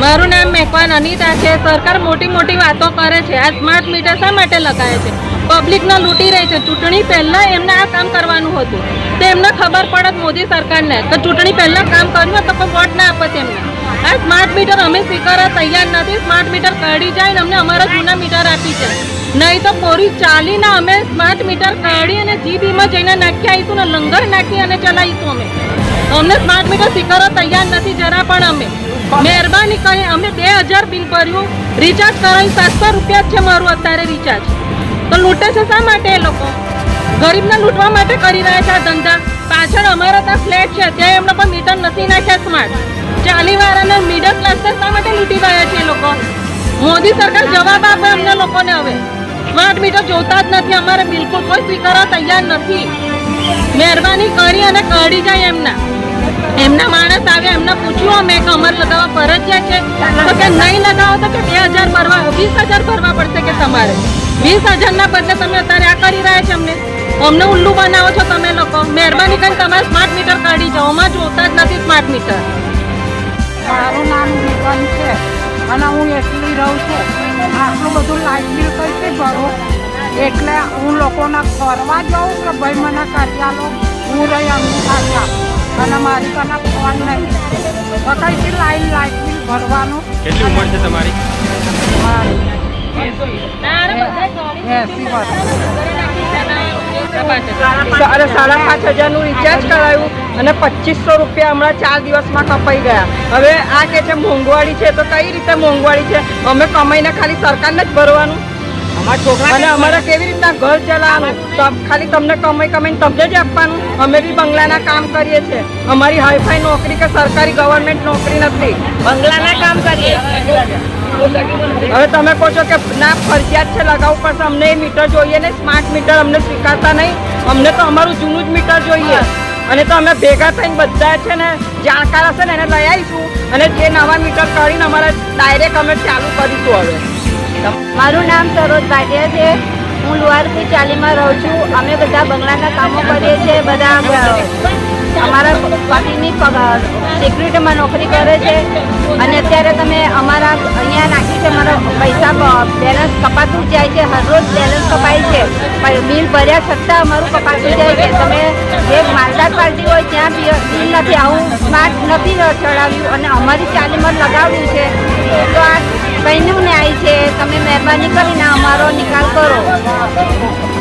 મારું નામ મેકવાન અનિતા છે. સરકાર મોટી મોટી વાતો કરે છે. આ સ્માર્ટ મીટર શા માટે લગાવે છે? પબ્લિકને લૂંટી રહી છે. ચૂંટણી પહેલાં એમને આ કામ કરવાનું હતું. તો એમને ખબર પડત મોદી સરકારને કે ચૂંટણી પહેલાં કામ કર્યું તો કોઈ વોટ ના આપત એમને. આ સ્માર્ટ મીટર અમે સ્વીકારવા તૈયાર નથી. સ્માર્ટ મીટર કાઢી જાય ને અમને અમારા જૂના મીટર આપી છે. નહીં તો પોરી ચાલીને અમે સ્માર્ટ મીટર કાઢી અને જીબીમાં જઈને નાખી આવીશું ને લંગર નાખી અને ચલાવીશું અમે. અમને સ્માર્ટ મીટર સ્વીકારવા તૈયાર નથી જરા પણ અમે. મહેરબાની કરી અમે બે હજાર બિલ ભર્યું. રિચાર્જ કરાવી સાતસો રૂપિયા છે મારું અત્યારે રિચાર્જ તો લૂંટે છે શા માટે એ લોકો? ગરીબને લૂંટવા માટે કરી રહ્યા છે આ ધંધા. પાછળ અમારા ત્યાં ફ્લેટ છે ત્યાં એમના પણ મીટર નથી નાખ્યા સ્માર્ટ ચાલી અને મિડલ ક્લાસ શા માટે લૂંટી ગયા છે લોકો? મોદી સરકાર જવાબ આપે અમને લોકોને હવે. સ્માર્ટ મીટર જોતા જ નથી, અમારે બિલકુલ કોઈ સ્વીકારવા તૈયાર નથી. મહેરબાની કરી અને કાઢી જાય એમના. એમના માણસ આવે, એમને પૂછ્યું અમે કે અમર લગાવવા ફરજિયાત છે. તો કે નહીં લગાવો, તો કે બે હજાર ભરવા, વીસ હજાર ભરવા પડશે કે તમારે. વીસ હજારના બદલે તમે અત્યારે આ કરી રહ્યા છે અમને. અમને ઉલ્લુ બનાવો છો તમે લોકો. મહેરબાની કરીને તમે સ્માર્ટ મીટર કાઢી જાઓ. અમાર જોતા જ નથી સ્માર્ટ મીટર મારું નામ જીવન છે અને હું એકલી રહું છું. આટલું બધું લાઇટ બિલ કઈથી ભરું? એટલે હું લોકોને ફરવા જાઉં કે ભાઈ મને કાઢી આલો હું રહી અમને કાઢી આપું અને મારી પાસે ફોન નહીં. તો કઈથી લાઈન લાઇટ બિલ ભરવાનું? કેટલી ઉંમર છે તમારી? એસી સાડા સાડા પાંચ હજારનું રિચાર્જ કરાયું અને પચીસો રૂપિયા હમણાં ચાર દિવસમાં કપાઈ ગયા. હવે આ કે છે મોંઘવાડી છે, તો કઈ રીતે મોંઘવાળી છે? અમે કમાઈને ખાલી સરકારને જ ભરવાનું? અને અમારે કેવી રીતના ઘર ચલાવવાનું? ખાલી તમને કમાઈ કમાઈને તમને જ આપવાનું? અમે બી બંગલાના કામ કરીએ છીએ. અમારી હાઈફાઈ નોકરી કે સરકારી ગવર્મેન્ટ નોકરી નથી. બંગલાના કામ કરીએ હવે તમે કહો છો કે ના ફરજિયાત છે લગાવવું પડશે. અમને એ મીટર જોઈએ ને સ્માર્ટ મીટર અમને સ્વીકારતા નહીં. અમને તો અમારું જૂનું જ મીટર જોઈએ. અને તો અમે ભેગા થઈને બધા છે ને જાણકાર હશે ને એને લઈ આવીશું. અને જે નવા મીટર કરીને અમારે ડાયરેક્ટ અમે ચાલુ કરીશું હવે. મારું નામ સરોજ ભાટિયા છે. હું લુહારથી ચાલીમાં રહું છું. અમે બધા બંગલાના કામો કરીએ છીએ, બધા અમારા પતિની સિક્યુરિટીમાં નોકરી કરે છે. અને અત્યારે તમે અમારા અહીંયા નાખી છે મારા પૈસા બેલેન્સ કપાતું જાય છે. હરરોજ બેલેન્સ કપાય છે. પણ બિલ ભર્યા છતાં અમારું કપાતું જાય છે. તમે જે માલદાર પાર્ટી હોય ત્યાં બિલ નથી. આવું સ્માર્ટ નથી ચડાવ્યું. અને અમારી ચાલીમાં લગાવ્યું છે. તો આ કઈનું આવી છે. તમે મહેરબાની કરીને અમારો નિકાલ કરો.